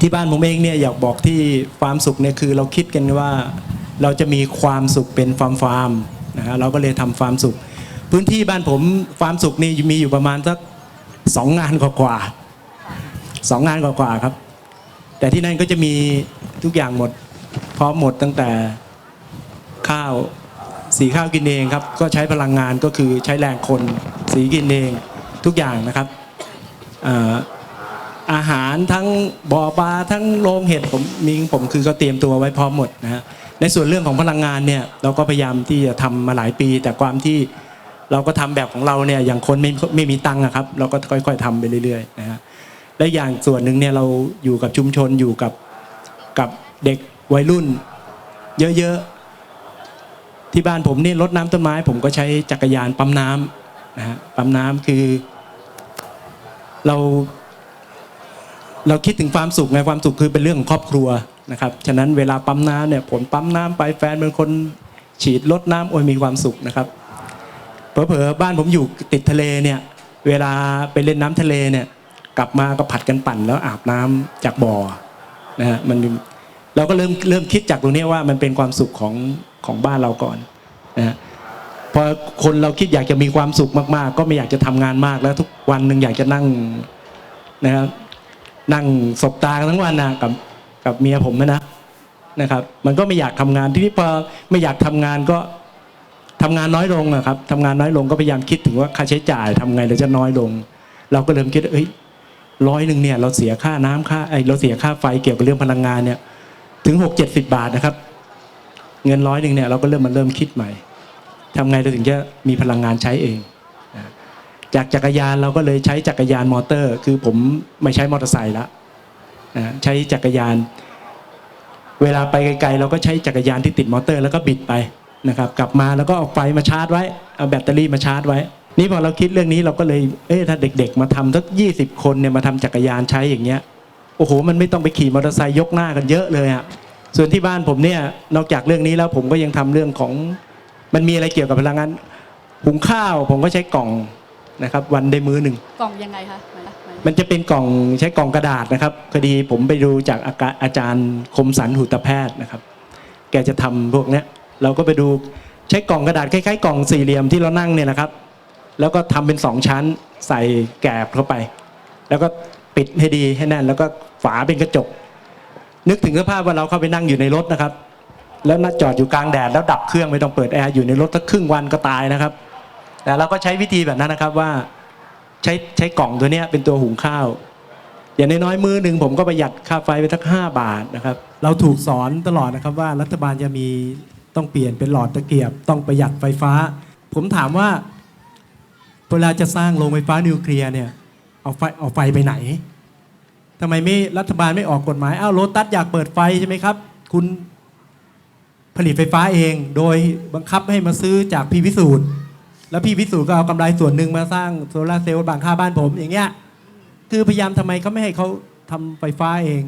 ที่บ้านผมเองเนี่ยอยากบอกที่ความสุขเนี่ยคือเราคิดกันว่าเราจะมีความสุขเป็นฟาร์มฟาร์มนะฮะเราก็เลยทำฟาร์มสุข พื้นที่บ้านผมฟาร์มสุขนี่มีอยู่ประมาณสักสองงานกว่าๆสองงานกว่าๆครับ แต่ที่นั่นก็จะมีทุกอย่างหมดพร้อมหมดตั้งแต่ข้าวสีข้าวกินเองครับ ก็ใช้พลังงานก็คือใช้แรงคนสีกินเองทุกอย่างนะครับ อาหารทั้งบ่อปลาทั้งโรงเห็ดผมมีผมคือก็เตรียมตัวไว้พร้อมหมดนะฮะในส่วนเรื่องของพลังงานเนี่ยเราก็พยายามที่จะทำมาหลายปี แต่ความที่เราก็ทำแบบของเราเนี่ยอย่างคนไม่ไม่มีตังค์อะครับ เราก็ค่อยๆทำไปเรื่อยๆนะฮะและอย่างส่วนหนึ่งเนี่ยเราอยู่กับชุมชนอยู่กับกับเด็กวัยรุ่น เยอะๆที่บ้านผมนี่รดน้ำต้นไม้ ผมก็ใช้จักรยานปั๊มน้ำนะฮะปั๊มน้ำคือ เรา เราคิดถึงความสุขไงความสุขคือเป็นเรื่องของครอบครัวนะครับฉะนั้นเวลาปั๊มน้ำเนี่ยผมปั๊มน้ำไปแฟนเป็นคนฉีดลดน้ำโอ้ยมีความสุขนะครับเผลอๆบ้านผมอยู่ติดทะเลเนี่ยเวลาไปเล่นน้ำทะเลเนี่ยกลับมาก็ผัดกันปั่นแล้วอาบน้ำจากบ่อนะฮะมันเราก็เริ่มเริ่มคิดจากตรงนี้ว่ามันเป็นความสุขของของบ้านเราก่อนนะฮะพอคนเราคิดอยากจะมีความสุขมากๆ ก็ไม่อยากจะทำงานมากแล้วทุกวันหนึ่งอยากจะนั่งนะครับ นั่งสบตากันทั้งวันนะกับกับเมียผมนะนะครับ มันก็ไม่อยากทำงานที่นี่พอไม่อยากทำงานก็ทำงานน้อยลงอะครับทำงานน้อยลงก็พยายามคิดถึงว่าค่าใช้จ่ายทำไงเราจะน้อยลง เราก็เริ่มคิดเอ้ยร้อยหนึ่งเนี่ยเราเสียค่าน้ำค่าไอเราเสียค่าไฟเกี่ยวกับเรื่องพลังงานเนี่ยถึงหกเจ็ดสิบาทนะครับ เงินร้อยหนึ่งเนี่ยเราก็เริ่มมาเริ่มคิดใหม่ทำไงเราถึงจะมีพลังงานใช้เอง จากจักรยานเราก็เลยใช้จักรยานมอเตอร์ คือผมไม่ใช้มอเตอร์ไซค์ละนะใช้จักรยาน เวลาไปไกลๆเราก็ใช้จักรยานที่ติดมอเตอร์ แล้วก็บิดไปนะครับ กลับมาแล้วก็เอาไฟมาชาร์จไว้เอาแบตเตอรี่มาชาร์จไว้ นี่พอเราคิดเรื่องนี้เราก็เลยเอ๊ะถ้าเด็ก ๆ มาทำสักยี่สิบคนเนี่ยมาทำจักรยานใช้อย่างเงี้ยโอ้โหมันไม่ต้องไปขี่มอเตอร์ไซค์ยกหน้ากันเยอะเลยอะส่วนที่บ้านผมเนี่ยนอกจากเรื่องนี้แล้วผมก็ยังทำเรื่องของมันมีอะไรเกี่ยวกับพลังงานหุงข้าว ผมก็ใช้กล่อง นะครับ วันได้มื้อหนึ่ง กล่องยังไงคะหมายหมายมันจะเป็นกล่องใช้กล่องกระดาษนะครับพอดีผมไปดูจากอากาอาจารย์คมสันหุตแพทย์นะครับ แกจะทำพวกเนี้ยเราก็ไปดูใช้กล่องกระดาษคล้ายๆกล่องสี่เหลี่ยมที่เรานั่งเนี่ยนะครับ แล้วก็ทำเป็นสองชั้นใส่แกบเข้าไป แล้วก็ปิดให้ดีให้แน่น แล้วก็ฝาเป็นกระจก นึกถึงสภาพว่าเราเข้าไปนั่งอยู่ในรถนะครับ แล้วน่าจอดอยู่กลางแดดแล้วดับเครื่องไม่ต้องเปิดแอร์อยู่ในรถสักครึ่งวันก็ตายนะครับ แต่เราก็ใช้วิธีแบบนั้นนะครับว่าใช้ใช้กล่องตัวนี้เป็นตัวหุงข้าว อย่างน้อยๆมือหนึ่งผมก็ประหยัดค่าไฟไปสักห้าบาทนะครับ เราถูกสอนตลอดนะครับว่ารัฐบาลจะมีต้องเปลี่ยนเป็นหลอดตะเกียบ ต้องประหยัดไฟฟ้า ผมถามว่าเวลาจะสร้างโรงไฟฟ้านิวเคลียร์เนี่ยเอาไฟเอาไฟไปไหนทำไมไม่รัฐบาลไม่ออกกฎหมายอ้าวโรตัสอยากเปิดไฟใช่ไหมครับ คุณผลิตไฟฟ้าเอง โดยบังคับให้มาซื้อจากพีวิสูตร แล้วพี่วิสูตรก็เอากำไรส่วนหนึ่งมาสร้างโซลาร์เซลล์บางค่าบ้านผม อย่างเงี้ยคือพยายามทำไมเขาไม่ให้เขาทำไฟฟ้าเอง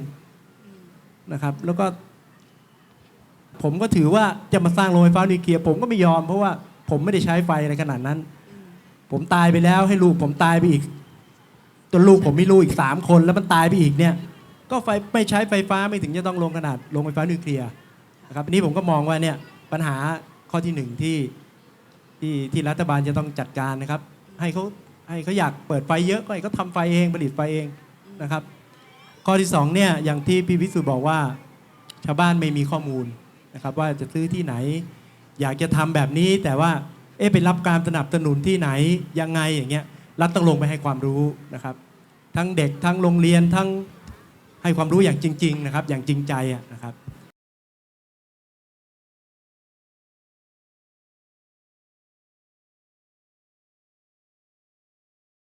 นะครับ แล้วก็ ผมก็ถือว่าจะมาสร้างโรงไฟฟ้านิวเคลียร์ผมก็ไม่ยอม เพราะว่าผมไม่ได้ใช้ไฟในขนาดนั้น ผมตายไปแล้วให้ลูกผมตายไปอีกจนลูกผมมีลูกอีกสามคนแล้วมันตายไปอีกเนี่ย ก็ไฟไม่ใช้ไฟฟ้าไม่ถึงจะต้องลงขนาดโรงไฟฟ้านิวเคลียร์นะครับอันนี้ผมก็มองว่าเนี่ยปัญหาข้อที่หนึ่งที่ ที่ที่รัฐบาลจะต้องจัดการนะครับ ให้เขาให้เขาอยากเปิดไฟเยอะก็ให้เขาทำไฟเองผลิตไฟเองนะครับ ข้อที่สองเนี่ยอย่างที่พี่วิสุทธ์บอกว่า ชาวบ้านไม่มีข้อมูลนะครับ ว่าจะซื้อที่ไหน อยากจะทำแบบนี้แต่ว่าเอ๊ะไปรับการสนับสนุนที่ไหนยังไงอย่างเงี้ยรัฐต้องลงไปให้ความรู้นะครับ ทั้งเด็กทั้งโรงเรียนทั้งให้ความรู้อย่างจริง ๆ นะครับ อย่างจริงใจนะครับ